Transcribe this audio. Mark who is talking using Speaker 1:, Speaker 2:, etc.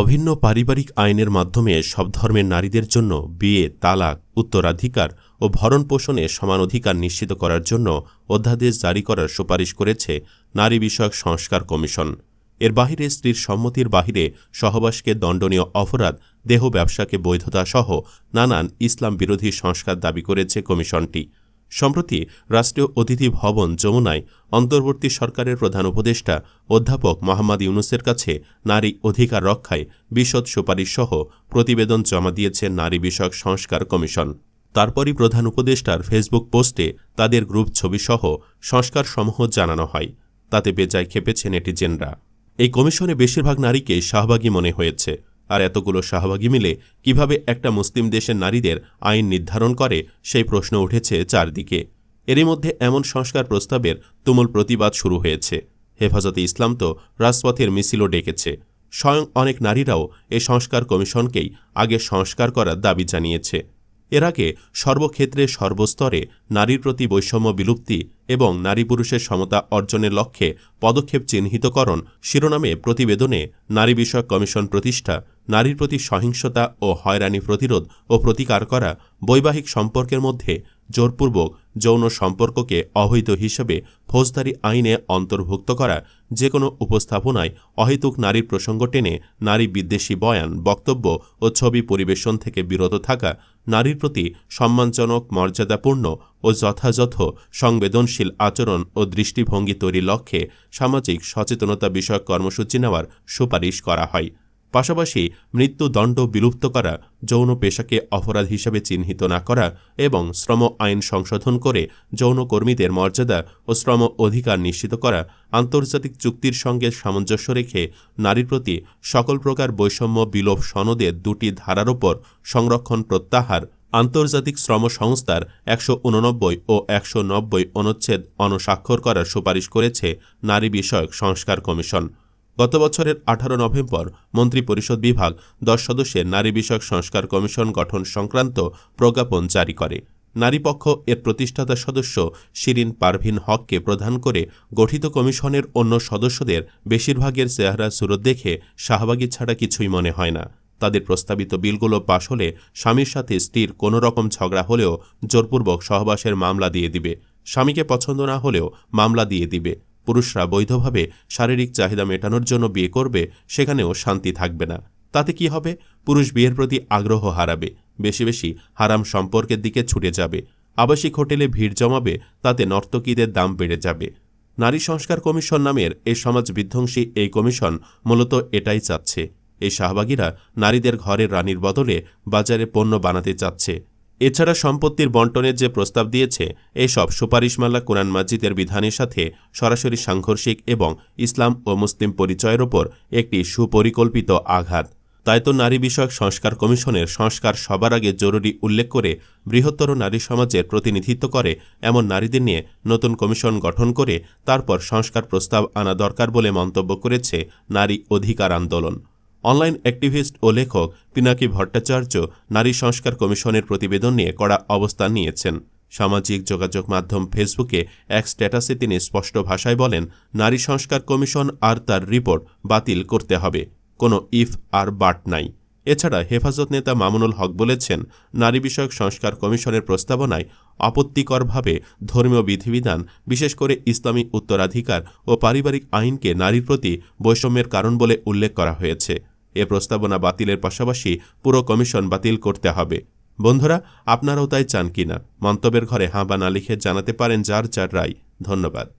Speaker 1: অভিন্ন পারিবারিক আইনের মাধ্যমে সব ধর্মের নারীদের জন্য বিয়ে, তালাক, উত্তরাধিকার ও ভরণ পোষণে সমান অধিকার নিশ্চিত করার জন্য অধ্যাদেশ জারি করার সুপারিশ করেছে নারী বিষয়ক সংস্কার কমিশন। এর বাহিরে স্ত্রীর সম্মতির বাহিরে সহবাসকে দণ্ডনীয় অপরাধ, দেহ ব্যবসাকে বৈধতা সহ নানান ইসলাম বিরোধী সংস্কার দাবি করেছে কমিশনটি। সম্প্রতি রাষ্ট্রীয় অতিথি ভবন যমুনায় অন্তর্বর্তী সরকারের প্রধান উপদেষ্টা অধ্যাপক মোহাম্মদ ইউনুসের কাছে নারী অধিকার রক্ষায় বিশদ সুপারিশসহ প্রতিবেদন জমা দিয়েছে নারী বিষয়ক সংস্কার কমিশন। তারপরই প্রধান উপদেষ্টার ফেসবুক পোস্টে তাদের গ্রুপ ছবিসহ সংস্কারসমূহ জানানো হয়। তাতে বেজায় খেপেছে নেটিজেনরা। এই কমিশনে বেশিরভাগ নারীকে শাহবাগী মনে হয়েছে। আর এতগুলো শাহবাগী মিলে কীভাবে একটা মুসলিম দেশের নারীদের আইন নির্ধারণ করে, সেই প্রশ্ন উঠেছে চারদিকে। এরই মধ্যে এমন সংস্কার প্রস্তাবের তুমুল প্রতিবাদ শুরু হয়েছে। হেফাজতে ইসলাম তো রাজপথের মিছিলও ডেকেছে। স্বয়ং অনেক নারীরাও এ সংস্কার কমিশনকেই আগে সংস্কার করার দাবি জানিয়েছে। এর আগে সর্বক্ষেত্রে সর্বস্তরে নারীর প্রতি বৈষম্য বিলুপ্তি এবং নারী পুরুষের সমতা অর্জনের লক্ষ্যে পদক্ষেপ চিহ্নিতকরণ শিরোনামে প্রতিবেদনে নারী বিষয়ক কমিশন প্রতিষ্ঠা নারীর প্রতি সহিংসতা ও হয়রানি প্রতিরোধ ও প্রতিকার করা বৈবাহিক সম্পর্কের মধ্যে জোরপূর্বক যৌন সম্পর্ককে অবৈধ হিসেবে ফৌজদারি আইনে অন্তর্ভুক্ত করা যে কোনো উপস্থাপনায় অহেতুক নারীর প্রসঙ্গ টেনে নারী বিদ্বেষী বয়ান, বক্তব্য ও ছবি পরিবেশন থেকে বিরত থাকা, নারীর প্রতি সম্মানজনক, মর্যাদাপূর্ণ ও যথাযথ সংবেদনশীল আচরণ ও দৃষ্টিভঙ্গি তৈরির লক্ষ্যে সামাজিক সচেতনতা বিষয়ক কর্মসূচি নেওয়ার সুপারিশ করা হয়। পাশাপাশি মৃত্যুদণ্ড বিলুপ্ত করা, যৌন পেশাকে অপরাধ হিসেবে চিহ্নিত না করা এবং শ্রম আইন সংশোধন করে যৌনকর্মীদের মর্যাদা ও শ্রম অধিকার নিশ্চিত করা আন্তর্জাতিক চুক্তির সঙ্গে সামঞ্জস্য রেখে নারীর প্রতি সকল প্রকার বৈষম্য বিলোপ সনদের দুটি ধারার ওপর সংরক্ষণ প্রত্যাহার, আন্তর্জাতিক শ্রম সংস্থার একশো উননব্বই ও একশো নব্বই অনুচ্ছেদ অনস্বাক্ষর করার সুপারিশ করেছে নারী বিষয়ক সংস্কার কমিশন। গত বছরের আঠারো নভেম্বর মন্ত্রিপরিষদ বিভাগ দশ সদস্যের নারী বিষয়ক সংস্কার কমিশন গঠন সংক্রান্ত প্রজ্ঞাপন জারি করে। নারীপক্ষ এর প্রতিষ্ঠাতা সদস্য শিরিন পারভিন হককে প্রধান করে গঠিত কমিশনের অন্য সদস্যদের বেশিরভাগের চেহারা সুরত দেখে শাহবাগী ছাড়া কিছুই মনে হয় না। তাদের প্রস্তাবিত বিলগুলো পাশ হলে স্বামীর সাথে স্ত্রীর কোনো রকম ঝগড়া হলেও জোরপূর্বক সহবাসের মামলা দিয়ে দিবে। স্বামীকে পছন্দ না হলেও মামলা দিয়ে দিবে। পুরুষরা বৈধভাবে শারীরিক চাহিদা মেটানোর জন্য বিয়ে করবে, সেখানেও শান্তি থাকবে না। তাতে কি হবে? পুরুষ বিয়ের প্রতি আগ্রহ হারাবে, বেশি বেশি হারাম সম্পর্কের দিকে ছুটে যাবে। আবাসিক হোটেলে ভিড় জমাবে, তাতে নর্তকীদের দাম বেড়ে যাবে। নারী সংস্কার কমিশন নামের এই সমাজ বিধ্বংসী এই কমিশন মূলত এটাই চাচ্ছে। এই শাহবাগীরা নারীদের ঘরের রানীর বদলে বাজারে পণ্য বানাতে চাচ্ছে। এছাড়া সম্পত্তির বন্টনের যে প্রস্তাব দিয়েছে এসব সুপারিশমালা কোরআন মাজিদের বিধানের সাথে সরাসরি সাংঘর্ষিক এবং ইসলাম ও মুসলিম পরিচয়ের ওপর একটি সুপরিকল্পিত আঘাত। তাই তো নারী বিষয়ক সংস্কার কমিশনের সংস্কার সবার আগে জরুরি উল্লেখ করে বৃহত্তর নারী সমাজের প্রতিনিধিত্ব করে এমন নারীদের নিয়ে নতুন কমিশন গঠন করে তারপর সংস্কার প্রস্তাব আনা দরকার বলে মন্তব্য করেছে নারী অধিকার আন্দোলন। অনলাইন অ্যাক্টিভিস্ট ও লেখক পিনাকি ভট্টাচার্য নারী সংস্কার কমিশনের প্রতিবেদন নিয়ে কড়া অবস্থান নিয়েছেন। সামাজিক যোগাযোগ মাধ্যম ফেসবুকে এক স্ট্যাটাসে তিনি স্পষ্ট ভাষায় বলেন, নারী সংস্কার কমিশন আর তার রিপোর্ট বাতিল করতে হবে। কোনো ইফ আর বাট নাই। এছাড়া হেফাজত নেতা মামুনুল হক বলেছেন, নারী বিষয়ক সংস্কার কমিশনের প্রস্তাবনায় আপত্তিকরভাবে ধর্মীয় বিধিবিধান, বিশেষ করে ইসলামী উত্তরাধিকার ও পারিবারিক আইনকে নারীর প্রতি বৈষম্যের কারণ বলে উল্লেখ করা হয়েছে। এ প্রস্তাবনা বাতিলের পাশাপাশি পুরো কমিশন বাতিল করতে হবে। বন্ধুরা, আপনারাও তাই চান কিনা? মন্তব্যের ঘরে হাঁ বা না লিখে জানাতে পারেন যার যার রায়। ধন্যবাদ।